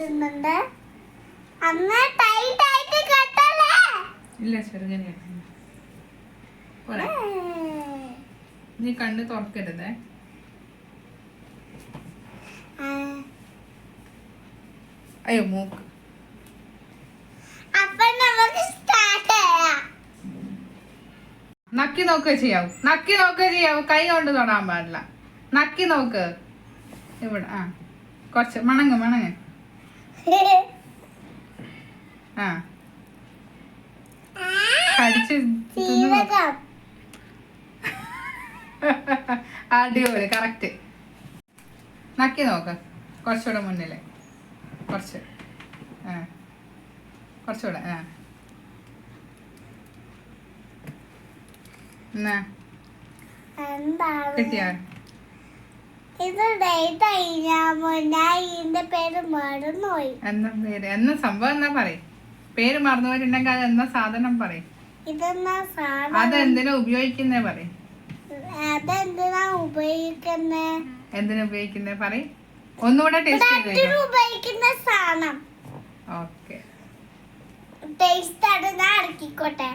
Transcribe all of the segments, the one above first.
കിട്ടുന്നുണ്ട് അന്ന് ടൈറ്റ് ആയിട്ട് കെട്ടല്ലേ? ഇല്ല ചെറുങ്ങനെയാണ് നീ കണ്ണ് തുറക്കരുതേ. അയ്യോ മൂക്ക്. നക്കി നോക്കുക ചെയ്യാവൂ. നക്കി നോക്കുക ചെയ്യാവൂ. കൈ കൊണ്ട് തൊടാൻ പാടില്ല. നക്കി നോക്ക്. ഇവിടെ ആ. കുറച്ച് മണങ്ങ് മണങ്ങ് ആ കടിച്ച് തിന്ന് നോക്ക്. ജീരകം അടിപൊളി കറക്റ്റ് നക്കി നോക്ക്. കുറച്ചുകൂടെ മുന്നിൽ കുറച്ച്. ആ. കുറച്ചുകൂടെ ആ. എന്നാ? എന്താണ് കിട്ടിയാ? ഇത് ഡേറ്റ് പേര് മറന്നുപോയി. എന്നാ പേര്? എന്നാ സംഭവം എന്നാ പറയും? പേര് മറന്നുപോയിട്ടുണ്ടെങ്കിൽ അത് എന്നാ സാധനം പറയും? ഇതെന്നാ സാധനം? അതെന്തിനാ ഉപയോഗിക്കുന്നേ പറയും? അതെന്തിനാ ഉപയോഗിക്കുന്നത് എന്തിനാ ഉപയോഗിക്കുന്നത് പറയും. ഒന്നുകൂടെ ടേസ്റ്റ് ഉപയോഗിക്കുന്ന സാധനം. ഓക്കെ. ടേസ്റ്റ് ആണ് ഞാൻ ഇറക്കിക്കോട്ടെ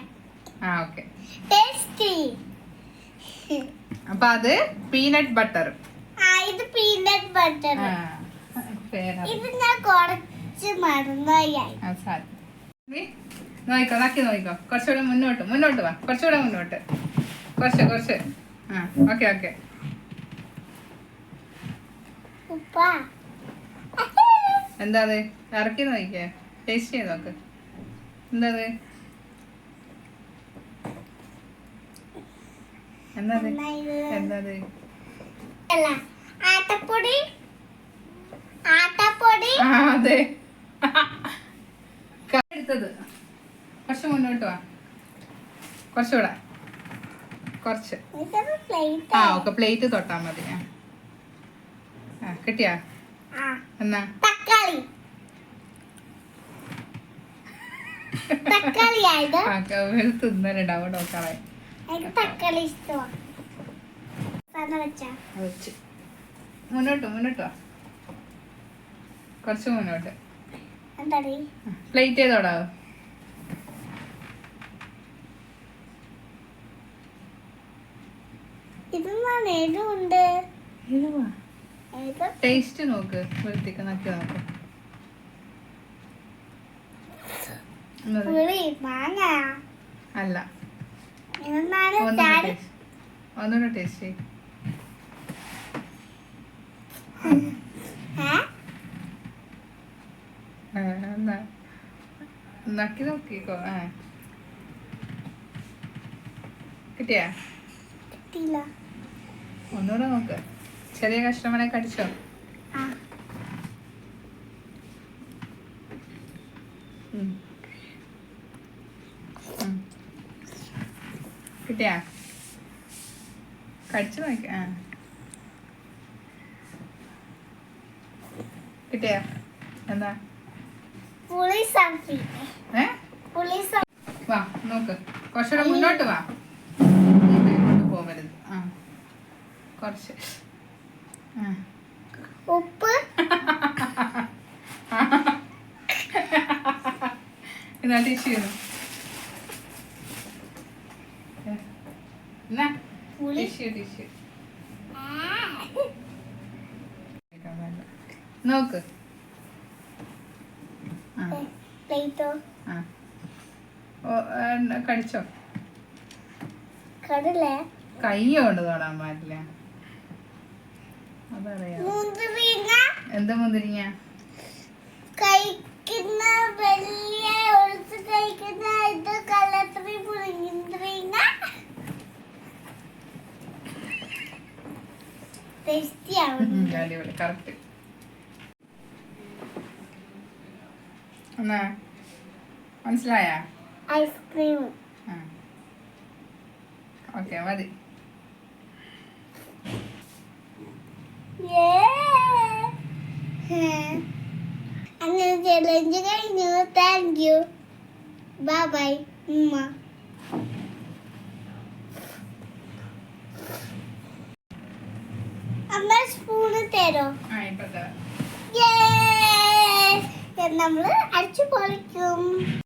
ആ ഓക്കെ. ടേസ്റ്റി അപ്പൊ അത് പീനട്ട് ബട്ടർ ആ ഇത് പീനട്ട് ബട്ടർ ഇത് ഞാൻ കുറച്ച് മറന്നുപോയി. നോയിക്കോ നക്കി നോയിക്കോ. കുറച്ചുകൂടെ മുന്നോട്ട് മുന്നോട്ട് വാ. കുറച്ചുകൂടെ മുന്നോട്ട്. കുറച്ച് കുറച്ച്. Okay okay. എന്താ അത് ഇറക്കി നോക്കിക്കേ. ടേസ്റ്റ് ചെയ്ത് നോക്ക്. എന്താ അത് എന്താ അത് എന്താ അത് അല്ല ആട്ടപ്പൊടി? ആട്ടപ്പൊടി? ആ അതെ. ക- എടുത്തത്. കുറച്ച് മുന്നോട്ട് വാ. കുറച്ചുകൂടെ. കുറച്ച്. ആ ഓക്കെ പ്ലേറ്റ് തൊട്ടാ മതി. ആ. ആ കിട്ടിയാ? എന്നാ? തക്കാളി. തക്കാളി ആയത് ആ തിന്നലുണ്ടാവും ഡോക്ടറെ എനിക്ക് തക്കാളി ഇഷ്ടമാണ് സാധനം വെച്ചാ വെച്ച്. മുന്നോട്ട് മുന്നോട്ട് വാ. കുറച്ച് മുന്നോട്ട്. എന്താടി? പ്ലേറ്റ് ചെയ്തോടാവോ ഏത്? ടേസ്റ്റ് നോക്ക് വെളുത്തിക്ക് നക്കി. നോക്ക് അല്ല. ഒന്നുകൂടെ ടേസ്റ്റ് നക്കി നോക്കിക്കോ ആ. കിട്ടിയാ? കിട്ടിയില്ല. ഒന്നുകൂടെ നോക്ക്. ചെറിയ കഷ്ണമനെ കടിച്ചോ. കിട്ടിയാ? കടിച്ചു നോക്കി. ആ. കിട്ടിയാ? എന്താ? പുളി ഏ? പുളി വാ നോക്ക്. കുറച്ചുകൂടെ മുന്നോട്ട് വാ. കുറച്ച്. ഉപ്പ്. ഇതാ എന്നാ? ടീച്ച് ചെയ്യുന്നു. നോക്ക്. കടിച്ചോ? കടലേ? കൈ കൊണ്ട് തൊടാൻ പാടില്ല. എന്താ മുന്തിരിങ്ങ? കഴിക്കുന്ന വലിയ കഴിക്കുന്ന ഇത് മുന്തിരിങ്ങ. ടേസ്റ്റി ആവുന്നു അടിപൊളി. കറക്റ്റ് എന്നാ? മനസ്സിലായ? ഐസ്ക്രീം ഓക്കെ മതി. അങ്ങനെ ചലഞ്ച് കഴിഞ്ഞു. താങ്ക് യു ബൈ ബൈ ഉമ്മ. അമ്മ ഇപ്പൊ തരാം. നമ്മൾ അടിച്ചു പൊളിക്കും.